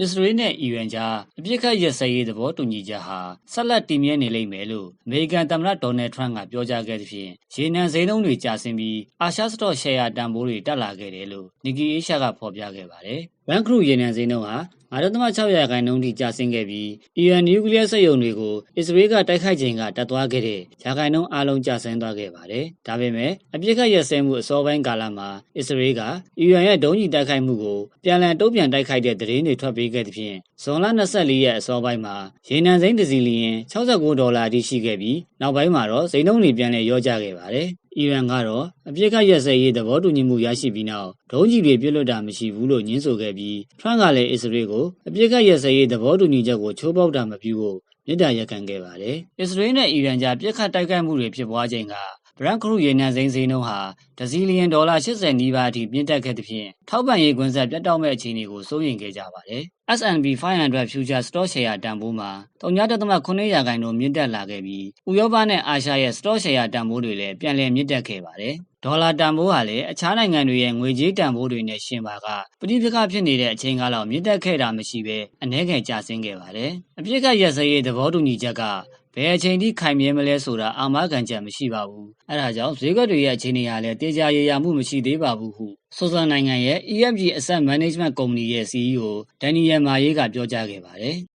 အစ္စရေးနဲ့အီရန်ကြားအပြစ်ခတ်ရစဲရေးသဘောတူညီချက်ဟာဆက်လက်တည်မြဲနေလိမ့်မယ်လို့အမေရိကန်သမ္မတဒေါ်နယ်ထရန့်ကပြောကြားခဲ့သဖြင့်ရေနံဈေးနှုန်းတွေကျဆင်းပြီးအာရှစတော့ရှယ်ယာတန်ဖိုးတွေတက်လာခဲ့တယ်လို့နီကီအေရှာကဖော်ပြခဲ့ပါတယ်။ဘန်ခရုရေနံဈေးနှုန်းဟာ 9.6ရာခိုင်နှုန်းထိကျဆင်းခဲ့ပြီးအီရန်နျူကလ িয়ার စက်ရုံတွေကိုအစ္စရေးကတိုက်ခိုက်ချိန်ကတက်သွားခဲ့တဲ့ရာခိုင်နှုန်းအလုံးကျဆင်းသွားခဲ့ပါတယ်။ဒါပေမဲ့အပြစ်ခတ်ရစဲမှုအစောပိုင်းကာလမှာအစ္စရေးကအီရန်ရဲ့ဒုံးကျည်တိုက်ခိုက်မှုကိုပြန်လည်တုံ့ပြန်တိုက်ခိုက်တဲ့သတင်းတွေထွက်ပေးခဲ့သဖြင့်ဇွန်လ24ရက်အစောပိုင်းမှာရေနံစိမ်းတစ်စီလီယင်69ဒေါ်လာအထိရှိခဲ့ပြီးနောက်ပိုင်းမှာတော့စိမ်းနှုန်းတွေပြန်လည်ရောကျခဲ့ပါတယ်။ အီရန်ကတော့အပြစ်ခတ်ရက်စဲရေးသဘောတူညီမှုရရှိပြီးနောက်ဒုံးကျည်တွေပြစ်လွတ်တာမရှိဘူးလို့ညင်းဆိုခဲ့ပြီးထရန့်ကလည်းအစ္စရေးကိုအပြစ်ခတ်ရက်စဲရေးသဘောတူညီချက်ကိုချိုးဖောက်တာမပြုဖို့မြစ်တာရက်ခံခဲ့ပါတယ်။အစ္စရေးနဲ့အီရန်ကြားပြစ်ခတ်တိုက်ခိုက်မှုတွေဖြစ်ပွားချိန်က ဘရန်ခရုရေနံစိမ်းဈေးနှုန်းဟာဒဇီလီယံဒေါ်လာ80နီးပါးအထိမြင့်တက်ခဲ့သဖြင့်ထောက်ပံ့ရေးကွင်းဆက်ပြတ်တောက်မဲ့အခြေအနေကိုစိုးရိမ်ခဲ့ကြပါတယ်။ S&P 500 Future Stock Share တန်ဖိုးမှာ3.9ရာခိုင်နှုန်းမြင့်တက်လာခဲ့ပြီးဥရောပနဲ့အာရှရဲ့ Stock Share တန်ဖိုးတွေလည်းပြန်လည်မြင့်တက်ခဲ့ပါတယ်။ဒေါ်လာတန်ဖိုးဟာလည်းအခြားနိုင်ငံတွေရဲ့ငွေကြေးတန်ဖိုးတွေနဲ့ရှင်ပါကပဋိပက္ခဖြစ်နေတဲ့အချိန်ကလောက်မြင့်တက်ခဲ့တာမရှိဘဲအ ਨੇ ငယ်ကျဆင်းခဲ့ပါတယ်။အပြစ်ကရက်စဲရေးသဘောတူညီချက်က ဘယ်အချိန်ထိခိုင်မြဲမလဲဆိုတာအာမခံချက်မရှိပါဘူး။အဲဒါကြောင့်ဈေးကွက်တွေရဲ့အခြေအနေဟာလည်းတေချာရေရာမှုမရှိသေးပါဘူးဟုဆွစ်ဇာလန်နိုင်ငံရဲ့ EFG Asset Management Company ရဲ့ CEO ဒန်နီယယ်မာရေးကပြောကြားခဲ့ပါတယ်။